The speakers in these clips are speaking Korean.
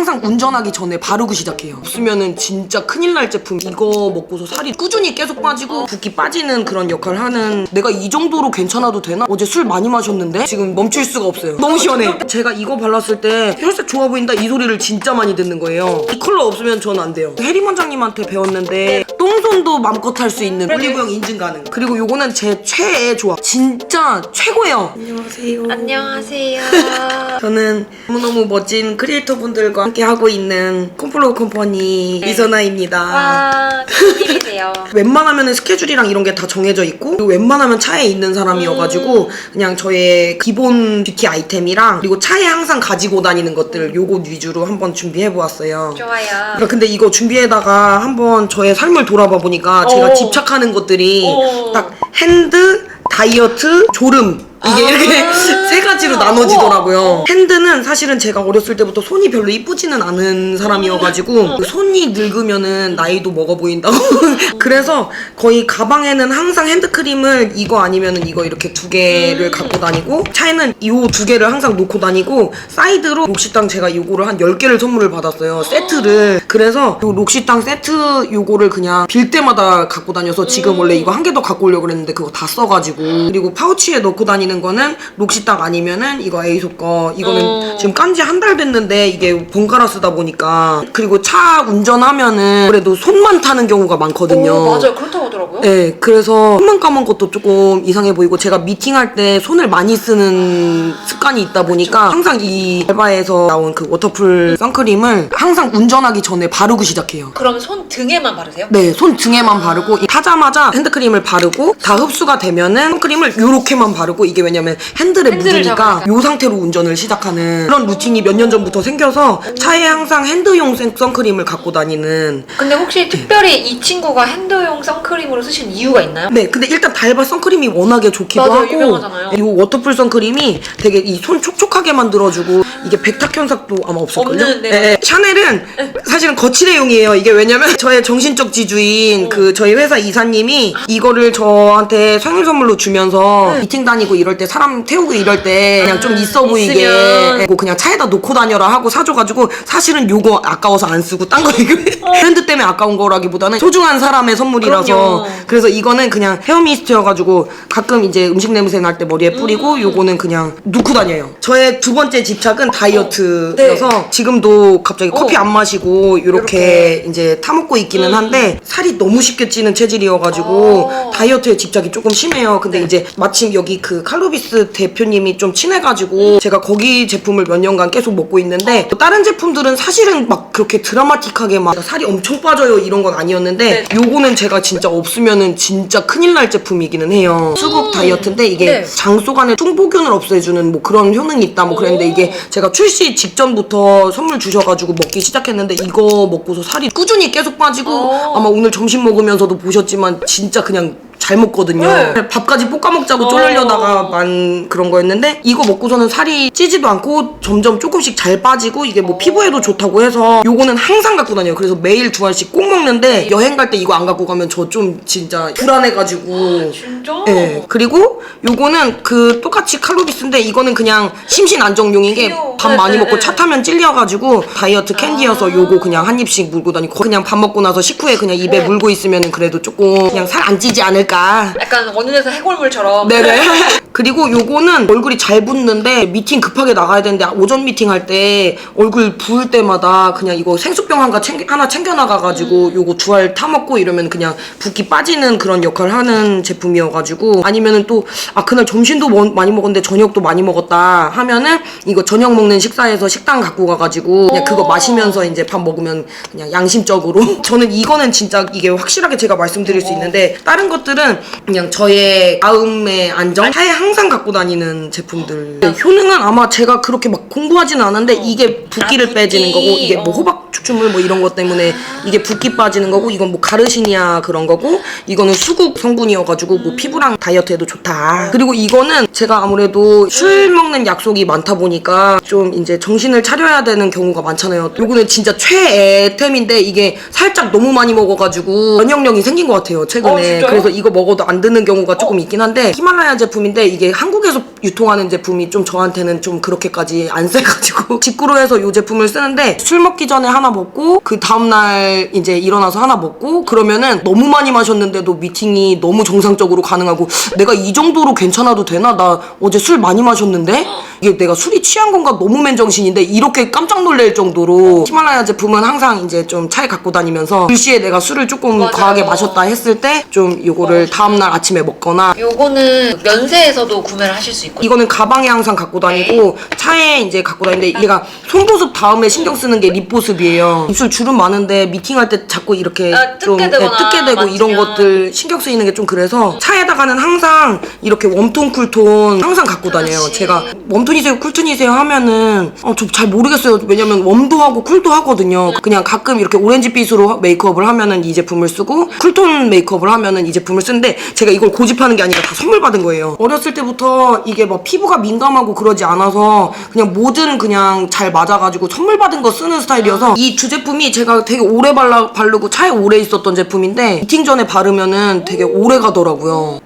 항상 운전하기 전에 바르고 시작해요. 없으면은 진짜 큰일 날 제품. 이거 먹고서 살이 꾸준히 계속 빠지고 붓기 빠지는 그런 역할을 하는 내가 이 정도로 괜찮아도 되나? 어제 술 많이 마셨는데 지금 멈출 수가 없어요. 너무 시원해. 제가 이거 발랐을 때 혈색 좋아 보인다 이 소리를 진짜 많이 듣는 거예요. 이 컬러 없으면 전 안 돼요. 해리 원장님한테 배웠는데 똥손도 맘껏 할 수 있는 올리브영 인증 가능. 그리고 요거는 제 최애 조합. 진짜 최고예요. 안녕하세요. 안녕하세요. 저는 너무너무 멋진 크리에이터 분들과 함께 하고 있는 콤플로 컴퍼니 이선아입니다. 와, 큰일이세요. 웬만하면 스케줄이랑 이런 게 다 정해져 있고 그리고 웬만하면 차에 있는 사람이어가지고 그냥 저의 기본 뷰티 아이템이랑 그리고 차에 항상 가지고 다니는 것들 요거 위주로 한번 준비해보았어요. 좋아요. 그러니까 근데 이거 준비에다가 한번 저의 삶을 돌아봐 보니까 제가 오. 집착하는 것들이 오. 딱 핸드, 다이어트, 졸음 이게 아. 이렇게 세 가지로 나눠지더라고요. 핸드는 사실은 제가 어렸을 때부터 손이 별로 이쁘지는 않은 사람이어가지고 그 손이 늙으면은 나이도 먹어 보인다고. 그래서 거의 가방에는 항상 핸드크림을 이거 아니면은 이거 이렇게 두 개를 갖고 다니고 차에는 이 두 개를 항상 놓고 다니고 사이드로 록시땅 제가 이거를 한 10개를 선물을 받았어요. 세트를. 그래서 요 록시땅 세트 요거를 그냥 빌 때마다 갖고 다녀서 지금 원래 이거 한 개 더 갖고 오려고 그랬는데 그거 다 써가지고 그리고 파우치에 넣고 다니는 거는 록시땅 아니면은 이거 에이소 거 이거는 음. 지금 깐지 한 달 됐는데 이게 번갈아 쓰다 보니까 그리고 차 운전하면은 그래도 손만 타는 경우가 많거든요. 오, 맞아요. 그렇다고 하더라고요. 네, 그래서 손만 감은 것도 조금 이상해 보이고 제가 미팅할 때 손을 많이 쓰는 습관이 있다 보니까 항상 이 알바에서 나온 그 워터풀 선크림을 항상 운전하기 전에 바르고 시작해요. 그러면 손 등에만 바르세요? 네, 손 등에만 바르고 이 타자마자 핸드크림을 바르고 다 흡수가 되면은 선크림을 요렇게만 바르고 이게 왜냐면 핸들에 핸들을 묻으니까 잡으니까. 요 상태로 운전을 시작하는 그런 루틴이 몇 년 전부터 생겨서 차에 항상 핸드용 생- 선크림을 갖고 다니는 근데 혹시 특별히 이 친구가 핸드용 선크림 으로 쓰신 이유가 있나요? 네, 근데 일단 달바 선크림이 워낙에 좋기도 맞아요, 하고 유명하잖아요. 이 워터풀 선크림이 되게 이 손 촉촉하게 만들어주고 이게 백탁 현상도 아마 없을걸요? 없는, 네. 네, 샤넬은 사실은 거치대용이에요. 이게 왜냐면 저의 정신적 지주인 그 저희 회사 이사님이 이거를 저한테 생일 선물로 주면서 미팅 다니고 이럴 때 사람 태우고 이럴 때 그냥 좀 있어 보이게 있으면. 뭐 그냥 차에다 놓고 다녀라 하고 사줘가지고 사실은 요거 아까워서 안 쓰고 딴 거 이거 브랜드 때문에 아까운 거라기보다는 소중한 사람의 선물이라서 그럼요. 그래서 이거는 그냥 헤어미스트여가지고 가끔 이제 음식 냄새 날 때 머리에 뿌리고 음. 요거는 그냥 놓고 다녀요. 저의 두 번째 집착은 다이어트여서 네. 지금도 갑자기 커피 어. 안 마시고 이렇게 이제 타먹고 있기는 음. 한데 살이 너무 쉽게 찌는 체질이어가지고 어. 다이어트에 집착이 조금 심해요. 근데 이제 마침 여기 그 칼로비스 대표님이 좀 친해가지고 제가 거기 제품을 몇 년간 계속 먹고 있는데 어. 다른 제품들은 사실은 막 그렇게 드라마틱하게 막 살이 엄청 빠져요 이런 건 아니었는데 네. 요거는 제가 진짜 없 으면은 진짜 큰일 날 제품이기는 해요. 수국 다이어트인데 이게 네. 장속 안에 충복균을 없애주는 뭐 그런 효능이 있다 뭐 그랬는데 오. 이게 제가 출시 직전부터 선물 주셔가지고 먹기 시작했는데 이거 먹고서 살이 꾸준히 계속 빠지고 오. 아마 오늘 점심 먹으면서도 보셨지만 진짜 그냥 잘 먹거든요. 네. 밥까지 볶아 먹자고 어. 쫄려다가 만 그런 거였는데 이거 먹고서는 살이 찌지도 않고 점점 조금씩 잘 빠지고 이게 뭐 피부에도 좋다고 해서 요거는 항상 갖고 다녀요. 그래서 매일 두 알씩 꼭 먹는데 여행 갈 때 이거 안 갖고 가면 저 좀 진짜 불안해가지고 진짜? 네. 그리고 요거는 그 똑같이 칼로리스인데 이거는 그냥 심신 안정용인 게 귀여워. 밥 네, 많이 네, 먹고 네. 차 타면 찔려가지고 다이어트 캔디여서 아. 요거 그냥 한 입씩 물고 다니고 그냥 밥 먹고 나서 식후에 그냥 입에 네. 물고 있으면은 그래도 조금 그냥 살 안 찌지 않을까. 약간 어느 데서 해골물처럼. 네네. 그리고 요거는 얼굴이 잘 붓는데 미팅 급하게 나가야 되는데 오전 미팅 할 때 얼굴 부을 때마다 그냥 이거 생수병 하나 챙겨, 하나 챙겨 나가가지고 음. 요거 두 알 타먹고 이러면 그냥 붓기 빠지는 그런 역할을 하는 제품이어가지고 아니면은 또 아 그날 점심도 뭐- 많이 먹었는데 저녁도 많이 먹었다 하면은 이거 저녁 먹는 식사에서 식당 갖고 가가지고 그냥 그거 오. 마시면서 이제 밥 먹으면 그냥 양심적으로 저는 이거는 진짜 이게 확실하게 제가 말씀드릴 수 있는데 다른 것들은 그냥 저의 마음의 안정 차에 항상 갖고 다니는 제품들 네, 효능은 아마 제가 그렇게 막 공부하진 않은데 이게 붓기를 아, 붓기. 빼지는 거고 이게 뭐 어. 호박 추출물 뭐 이런 것 때문에 이게 붓기 빠지는 거고 이건 뭐 가르시니아 그런 거고 이거는 수국 성분이어가지고 뭐 피부랑 다이어트에도 좋다 그리고 이거는 제가 아무래도 술 먹는 약속이 많다 보니까 좀 이제 정신을 차려야 되는 경우가 많잖아요 요거는 진짜 최애템인데 이게 살짝 너무 많이 먹어가지고 면역력이 생긴 것 같아요 어, 최근에 진짜요? 그래서 이거 거 먹어도 안 드는 경우가 조금 있긴 한데 히말라야 제품인데 이게 한국에서 유통하는 제품이 좀 저한테는 좀 그렇게까지 안 세가지고 직구로 해서 이 제품을 쓰는데 술 먹기 전에 하나 먹고 그 다음날 이제 일어나서 하나 먹고 그러면은 너무 많이 마셨는데도 미팅이 너무 정상적으로 가능하고 내가 이 정도로 괜찮아도 되나? 나 어제 술 많이 마셨는데? 이게 내가 술이 취한 건가? 너무 맨정신인데 이렇게 깜짝 놀랄 정도로 히말라야 제품은 항상 이제 좀 차에 갖고 다니면서 글씨에 내가 술을 조금. 과하게 마셨다 했을 때 좀 요거를 다음날 아침에 먹거나 요거는 면세에서 도 구매를 하실 수 있고 이거는 가방에 항상 갖고 다니고 차에 이제 갖고 다니는데 얘가 손보습 다음에 신경 쓰는 게 립보습이에요. 입술 주름 많은데 미팅할 때 자꾸 이렇게 아, 좀 뜯게 되거나 네, 뜯게 되고 이런 만지면. 것들 신경 쓰이는 게 좀 그래서 차에다가는 항상 이렇게 웜톤 쿨톤 항상 갖고 다녀요. 제가 웜톤이세요 쿨톤이세요 하면은 어, 저 잘 모르겠어요. 왜냐면 웜도 하고 쿨도 하거든요. 그냥 가끔 이렇게 오렌지빛으로 메이크업을 하면은 이 제품을 쓰고 쿨톤 메이크업을 하면은 이 제품을 쓰는데 제가 이걸 고집하는 게 아니라 다 선물 받은 거예요. 어렸을 때부터 이게 막 피부가 민감하고 그러지 않아서 그냥 뭐든 그냥 잘 맞아가지고 선물 받은 거 쓰는 스타일이어서 이두 제품이 제가 되게 오래 발라, 바르고 차에 오래 있었던 제품인데 미팅 전에 바르면은 되게 오래 가더라고요.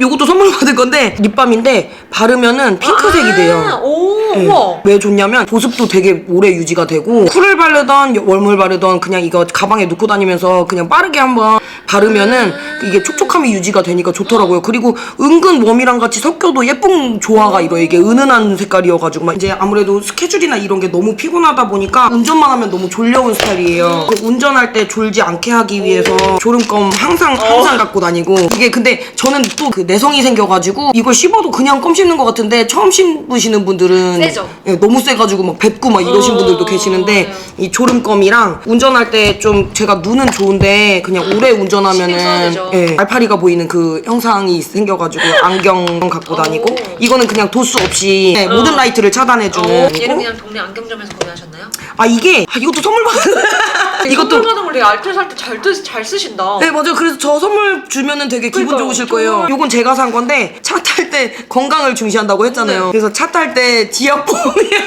요것도 선물 받은 건데 립밤인데 바르면은 핑크색이 돼요. 아, 오, 네. 우와. 왜 좋냐면 보습도 되게 오래 유지가 되고 쿨을 바르던 웜을 바르던 그냥 이거 가방에 넣고 다니면서 그냥 빠르게 한번 바르면은 이게 촉촉함이 유지가 되니까 좋더라고요. 그리고 은근 웜이랑 같이 섞여도 예쁜 조화가 이러 이게 은은한 색깔이어가지고 막 이제 아무래도 스케줄이나 이런 게 너무 피곤하다 보니까 운전만 하면 너무 졸려온 스타일이에요. 그 운전할 때 졸지 않게 하기 위해서 졸음껌 항상 항상 갖고 다니고 이게 근데 저는 또그 내성이 생겨가지고 이걸 씹어도 그냥 껌 씹는 것 같은데 처음 씹으시는 분들은 세죠? 예, 너무 세가지고 막 뱉고 막 이러신 어, 분들도 계시는데 맞아요. 이 졸음껌이랑 운전할 때 좀 제가 눈은 좋은데 그냥 오래 신경 써야 운전하면은 되죠. 예, 알파리가 보이는 그 형상이 생겨가지고 안경 갖고 다니고 오. 이거는 그냥 도수 없이 예, 모든 라이트를 차단해주는 어, 거고. 얘는 그냥 동네 안경점에서 구매하셨나요? 아 이게 아, 이것도 선물 받은 이것도 선물 받은 걸 되게 알뜰 살때잘 잘 쓰신다. 네 맞아요 그래서 저 선물 주면은 되게 기분 그러니까요. 좋으실 거예요 정말. 요건 제가 산 건데 차 탈 때 건강을 중시한다고 했잖아요 네. 그래서 차 탈 때 지압봉이야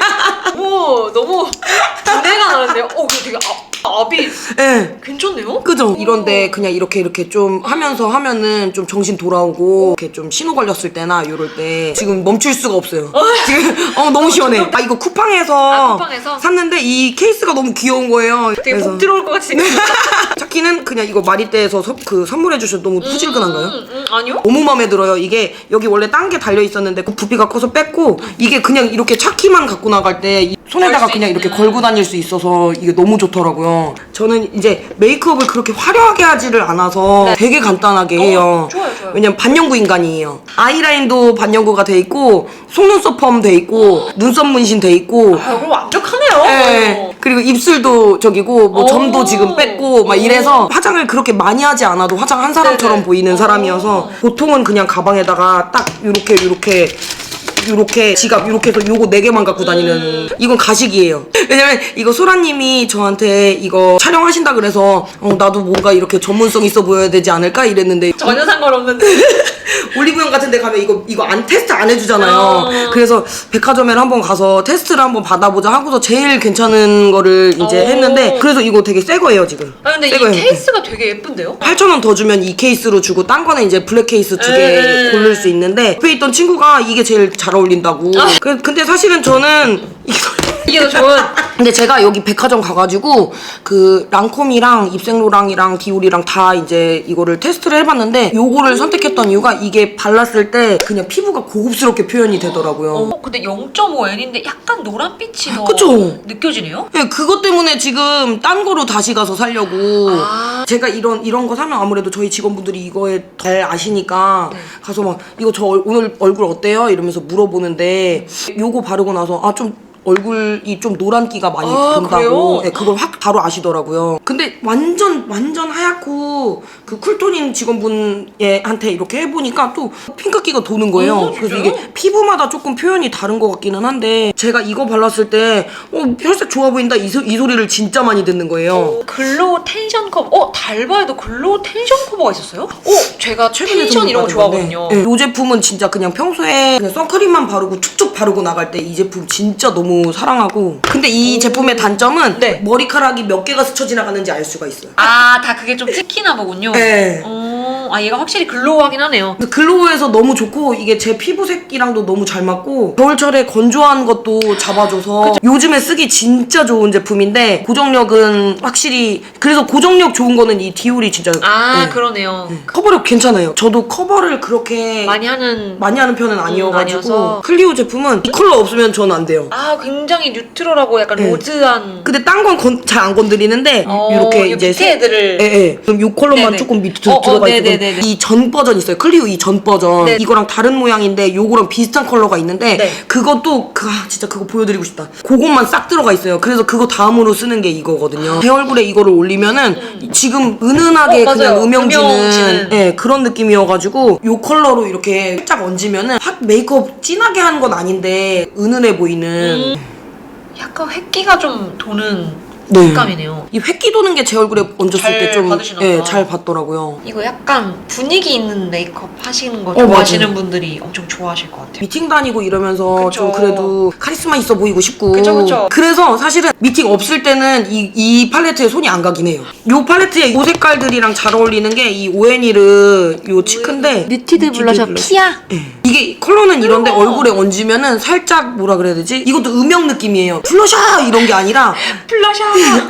오, 너무 기대가 나는데요. 어, 이거 되게 아, 압이 네. 괜찮네요? 그죠? 이런데 그냥 이렇게 이렇게 좀 하면서 하면은 좀 정신 돌아오고 이렇게 좀 신호 걸렸을 때나 이럴 때 지금 멈출 수가 없어요. 지금 어 너무 시원해. 아 이거 쿠팡에서, 아, 쿠팡에서? 샀는데 이 케이스가 너무 귀여운 거예요. 되게 복 들어올 것 같이 생겼어. 차키는 그냥 이거 마리떼에서 서- 그 선물해 주셔서 너무 푸질근한가요? 음, 음, 아니요? 너무 마음에 들어요. 이게 여기 원래 딴 게 달려 있었는데 그 부피가 커서 뺐고 이게 그냥 이렇게 차키만 갖고 나갈 때 이 손에다가 그냥 있는. 이렇게 걸고 다닐 수 있어서 이게 너무 좋더라고요. 저는 이제 메이크업을 그렇게 화려하게 하지를 않아서 네. 되게 간단하게 해요. 좋아요, 좋아요. 왜냐면 반영구 인간이에요. 아이라인도 반영구가 돼 있고 속눈썹 펌 돼 있고 눈썹 문신 돼 있고 아, 그럼 완벽하네요. 네. 그리고 입술도 저기고 뭐 오. 점도 지금 뺐고 막 오. 이래서 화장을 그렇게 많이 하지 않아도 화장 한 사람처럼 네네. 보이는 오. 사람이어서 보통은 그냥 가방에다가 딱 요렇게 요렇게 요렇게 지갑 요렇게 해서 요거 네 개만 갖고 다니는 이건 가식이에요. 왜냐면 이거 소라님이 저한테 이거 촬영하신다 그래서 어 나도 뭔가 이렇게 전문성 있어 보여야 되지 않을까 이랬는데 전혀 상관없는데. 올리브영 같은 데 가면 이거 이거 안 테스트 안 해주잖아요. 어. 그래서 백화점에 한번 가서 테스트를 한번 받아보자 하고서 제일 괜찮은 거를 이제 어. 했는데 그래서 이거 되게 새 거예요 지금. 아, 근데 이 새 거예요. 케이스가 되게 예쁜데요? 8,000원 더 주면 이 케이스로 주고 딴 거는 이제 블랙 케이스 두개 에. 고를 수 있는데 옆에 있던 친구가 이게 제일 잘 어울린다고. 아. 그- 근데 사실은 저는 이거 이게 더 좋은. 근데 제가 여기 백화점 가가지고 그 랑콤이랑 입생로랑이랑 디올이랑 다 이제 이거를 테스트를 해봤는데 요거를 선택했던 이유가 이게 발랐을 때 그냥 피부가 고급스럽게 표현이 되더라고요. 어, 근데 0.5N인데 약간 노란빛이 더 그쵸? 느껴지네요? 네, 그것 때문에 지금 딴 거로 다시 가서 살려고 아. 제가 이런 이런 거 사면 아무래도 저희 직원분들이 이거에 잘 아시니까 네. 가서 막 이거 저 얼- 오늘 얼굴 어때요? 이러면서 물어보는데 요거 바르고 나서 아 좀 얼굴이 좀 노란기가 많이 아, 돈다고 그래요? 네, 그걸 확 바로 아시더라고요. 근데 완전 완전 하얗고 그 쿨톤인 직원분한테 이렇게 해보니까 또 핑크기가 도는 거예요. 어, 그래서 진짜요? 이게 피부마다 조금 표현이 다른 것 같기는 한데 제가 이거 발랐을 때 어, 혈색 좋아 보인다 이, 소, 이 소리를 진짜 많이 듣는 거예요. 어, 글로우 텐션 커버. 어, 달바에도 글로우 텐션 커버가 있었어요? 어, 제가 최근에 텐션 이런 거 좋아하거든요. 네, 이 제품은 진짜 그냥 평소에 그냥 선크림만 바르고 축축 바르고 나갈 때 이 제품 진짜 너무 사랑하고 근데 이 제품의 단점은 네. 머리카락이 몇 개가 스쳐 지나가는지 알 수가 있어요. 아, 다 그게 좀 찍히나 보군요. 네. 어, 아, 얘가 확실히 글로우하긴 하네요. 근데 글로우해서 너무 좋고 이게 제 피부색이랑도 너무 잘 맞고 겨울철에 건조한 것도 잡아줘서 요즘에 쓰기 진짜 좋은 제품인데 고정력은 확실히 그래서 고정력 좋은 거는 이 디올이 진짜 아, 네. 그러네요. 커버력 괜찮아요. 저도 커버를 그렇게 많이 하는. 많이 하는 편은 아니어가지고 아니어서. 클리오 제품은 이 컬러 없으면 저는 안 돼요. 아, 굉장히 뉴트럴하고 약간 네. 로즈한. 근데 딴 건 잘 안 건드리는데 어, 이렇게 요 이제 밑에 애들을. 예, 예. 그럼 요 컬러만 네네. 조금 밑에 어, 어, 들어가 있고 네네네 네. 이 전 버전 있어요. 클리오 이 전 버전. 네. 이거랑 다른 모양인데 요거랑 비슷한 컬러가 있는데 네. 그것도 그 아, 진짜 그거 보여드리고 싶다. 그것만 싹 들어가 있어요. 그래서 그거 다음으로 쓰는 게 이거거든요. 제 얼굴에 이거를 올리면은 지금 은은하게 음. 어, 맞아요. 그냥 음영 주는 음영지는. 예, 그런 느낌이어가지고 요 컬러로 이렇게 살짝 얹으면은 확 메이크업 진하게 하는 건 아닌데 은은해 보이는 약간 획기가 좀 도는 네. 색감이네요. 이 획기 도는 게 제 얼굴에 얹었을 잘 때좀 받으시나 예, 보다. 잘 받더라고요. 이거 약간 분위기 있는 메이크업 하시는 거 어, 좋아하시는 맞아요. 분들이 엄청 좋아하실 것 같아요. 미팅 다니고 이러면서 그쵸. 좀 그래도 카리스마 있어 보이고 싶고 그쵸, 그쵸. 래서 사실은 미팅 없을 때는 이, 이 팔레트에 손이 안 가긴 해요 요 팔레트에 요 색깔들이랑 잘 어울리는 게 이 오에니르 요 치크인데 뮤티드 블러셔 피아? 예. 이게 컬러는 이런데. 얼굴에 얹으면은 살짝 뭐라 그래야 되지? 이것도 음영 느낌이에요 블러셔 이런 게 아니라 블러셔!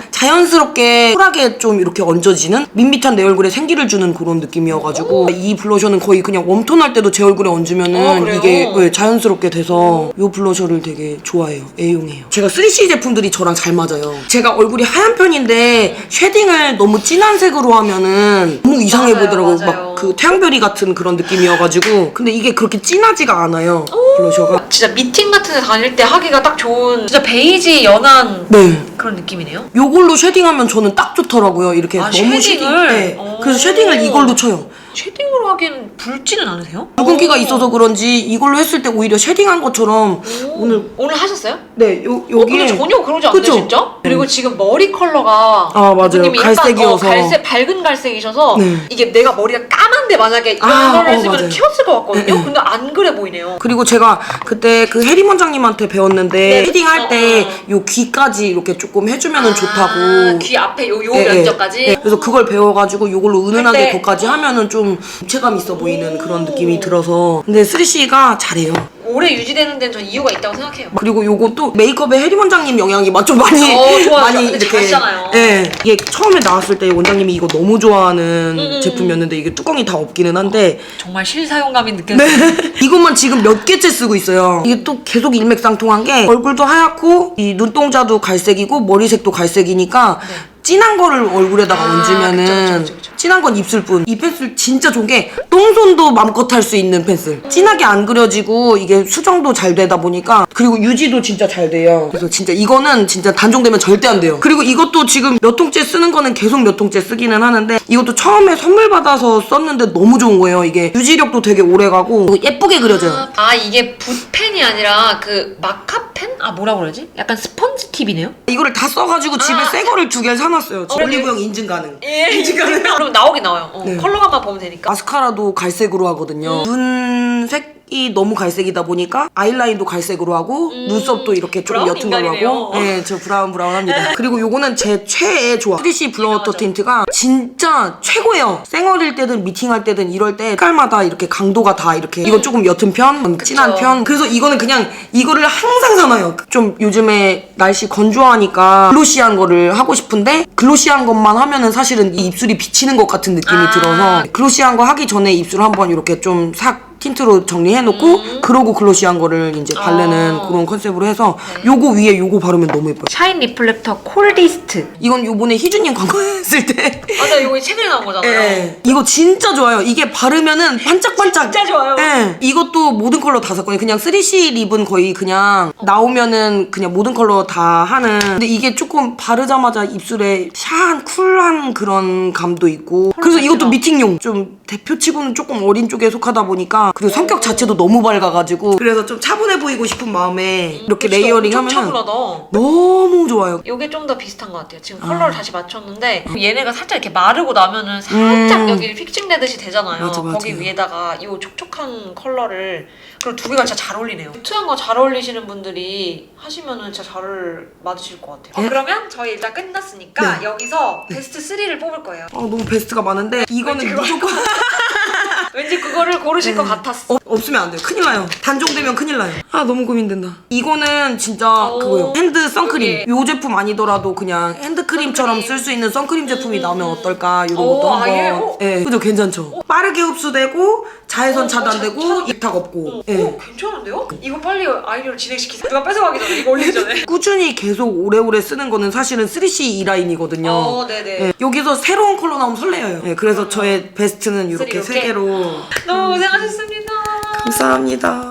자연스럽게 쿨하게 좀 이렇게 얹어지는 밋밋한 내 얼굴에 생기를 주는 그런 느낌이어가지고 이 블러셔는 거의 그냥 웜톤 할 때도 제 얼굴에 얹으면은 어, 그래요? 이게 네, 자연스럽게 돼서 이 블러셔를 되게 좋아해요 애용해요 제가 3C 제품들이 저랑 잘 맞아요 제가 얼굴이 하얀 편인데 쉐딩을 너무 진한 색으로 하면은 너무 이상해 맞아요, 보이더라고요 맞아요. 막그 태양별이 같은 그런 느낌이어가지고 근데 이게 그렇게 진하지가 않아요 블러셔가 진짜 미팅 같은 데 다닐 때 하기가 딱 좋은 진짜 베이지 연한 네 그런 느낌이네요. 요걸로 쉐딩하면 저는 딱 좋더라고요. 이렇게 아, 너무 쉐딩을? 쉐딩. 네. 오. 그래서 쉐딩을 이걸로 쳐요. 쉐딩으로 하기엔 붉지는 않으세요? 붉은기가 오. 있어서 그런지 이걸로 했을 때 오히려 쉐딩한 것처럼 오. 오늘 오늘 하셨어요? 네, 요 어, 여기에 근데 전혀 그러지 않네 그쵸? 진짜? 그리고 지금 머리 컬러가 아, 맞아요. 약간, 갈색이어서. 어, 갈색 밝은 갈색이셔서 네. 이게 내가 머리가 까 만데 만약에 이런 아, 컬러를 어, 했으면 맞아요. 튀었을 것 같거든요. 네, 네. 근데 안 그래 보이네요. 그리고 제가 그때 그 해리 원장님한테 배웠는데 네. 쉐딩할 어, 때 어. 요 귀까지 이렇게 조금 해주면 은 아, 좋다고. 귀 앞에 요, 요 예, 예. 면적까지. 예, 그래서 그걸 배워가지고 요걸로 은은하게 때. 거까지 하면은 좀 입체감 있어 보이는 그런 느낌이 들어서 근데 3C가 잘해요. 오래 유지되는 데는 전 이유가 있다고 생각해요. 그리고 요것도 메이크업에 해리 원장님 영향이 좀 많이 어, 좋아요. 많이 근데 잘하시잖아요. 예 이게 처음에 나왔을 때 원장님이 이거 너무 좋아하는 음, 제품이었는데 이게 뚜껑이 다 없기는 한데 정말 실사용감이 느껴져요. 네. 이것만 지금 몇 개째 쓰고 있어요. 이게 또 계속 일맥상통한 게 얼굴도 하얗고 이 눈동자도 갈색이고 머리색도 갈색이니까 진한 거를 얼굴에다가 아, 얹으면은 그쵸, 그쵸, 그쵸. 진한 건 입술뿐. 이 펜슬 진짜 좋은 게 똥손도 맘껏 할 수 있는 펜슬. 진하게 안 그려지고 이게 수정도 잘 되다 보니까 그리고 유지도 진짜 잘 돼요. 그래서 진짜 이거는 진짜 단종되면 절대 안 돼요. 그리고 이것도 지금 몇 통째 쓰는 거는 계속 몇 통째 쓰기는 하는데 이것도 처음에 선물 받아서 썼는데 너무 좋은 거예요. 이게 유지력도 되게 오래 가고 예쁘게 그려져요. 아 이게 붓펜이 아니라 그 마카 펜? 아 뭐라 그러지? 약간 스펀지 팁이네요. 이거를 다 써가지고 집에 아. 새 거를 두 개를 사놨어요. 어, 올리브영 인증 가능. 예. 그럼 나오긴 나와요. 어, 네. 컬러감만 보면 되니까. 마스카라도 갈색으로 하거든요. 눈색 이 너무 갈색이다 보니까 아이라인도 갈색으로 하고 눈썹도 이렇게 조금 브라운 옅은 걸로 인간이네요. 하고 네, 저 브라운 브라운 합니다. 그리고 요거는 제 최애 조합. 3C 블러워터 틴트가 진짜 최고예요. 쌩얼일 때든 미팅할 때든 이럴 때 색깔마다 이렇게 강도가 다 이렇게 이건 조금 옅은 편, 진한 편. 그래서 이거는 그냥 이거를 항상 사놔요. 좀 요즘에 날씨 건조하니까 글로시한 거를 하고 싶은데 글로시한 것만 하면은 사실은 이 입술이 비치는 것 같은 느낌이 아. 들어서 글로시한 거 하기 전에 입술 한번 이렇게 좀 싹 틴트로 정리해놓고 음. 그러고 글로시한 거를 이제 바르는 아. 그런 컨셉으로 해서 네. 요거 위에 요거 바르면 너무 예뻐요. 샤인 리플렉터 콜디스트. 이건 요번에 희준님 광고했을 때 맞아 이거 최근에 나온 거잖아요. 예. 이거 진짜 좋아요. 이게 바르면은 반짝반짝. 진짜 좋아요. 예. 이것도 모든 컬러 다 샀거든요. 그냥 3C 립은 거의 그냥 나오면은 그냥 모든 컬러 다 하는. 근데 이게 조금 바르자마자 입술에 샤한 쿨한 그런 감도 있고. 그래서 이것도 미팅용. 좀 대표치고는 조금 어린 쪽에 속하다 보니까 그리고 성격 자체도 너무 밝아가지고 그래서 좀 차분해 보이고 싶은 마음에 이렇게 진짜 레이어링 엄청 하면은 차분하다. 너무 좋아요. 요게 좀 더 비슷한 것 같아요. 지금 아. 컬러를 다시 맞췄는데 얘네가 살짝 이렇게 마르고 나면은 살짝 음. 여기 픽싱되듯이 되잖아요. 맞아, 맞아. 거기 위에다가 이 촉촉한 컬러를 그리고 두 개가 진짜 잘 어울리네요. 투한 거 잘 어울리시는 분들이 하시면은 진짜 잘 맞으실 것 같아요. 네. 어, 그러면 저희 일단 끝났으니까 네. 여기서 베스트 3를 뽑을 거예요. 아 너무 베스트가 많은데 이거는 무조건 왠지 그거를 고르실 것 같았어. 어, 없으면 안 돼요. 큰일 나요. 단종되면 큰일 나요. 아 너무 고민된다. 이거는 진짜 오. 그거예요. 핸드 선크림. 예. 요 제품 아니더라도 그냥 핸드크림처럼 선크림. 쓸 수 있는 선크림 제품이 나오면 어떨까 이런 오, 것도 아, 예. 한번. 오. 예, 그죠 괜찮죠. 빠르게 흡수되고 자외선 어, 차단되고 차- 입탁 없고. 어, 예. 어, 괜찮은데요? 이거 빨리 아이디어를 진행시키세요. 누가 뺏어가기 전에 이거 올리기 전에. 꾸준히 계속 오래오래 쓰는 거는 사실은 3C E 라인이거든요. 어, 네네. 예, 여기서 새로운 컬러 나오면 설레요. 예, 그래서 저의 베스트는 이렇게 쓰리 세 이렇게? 개로. 너무 고생하셨습니다. 감사합니다.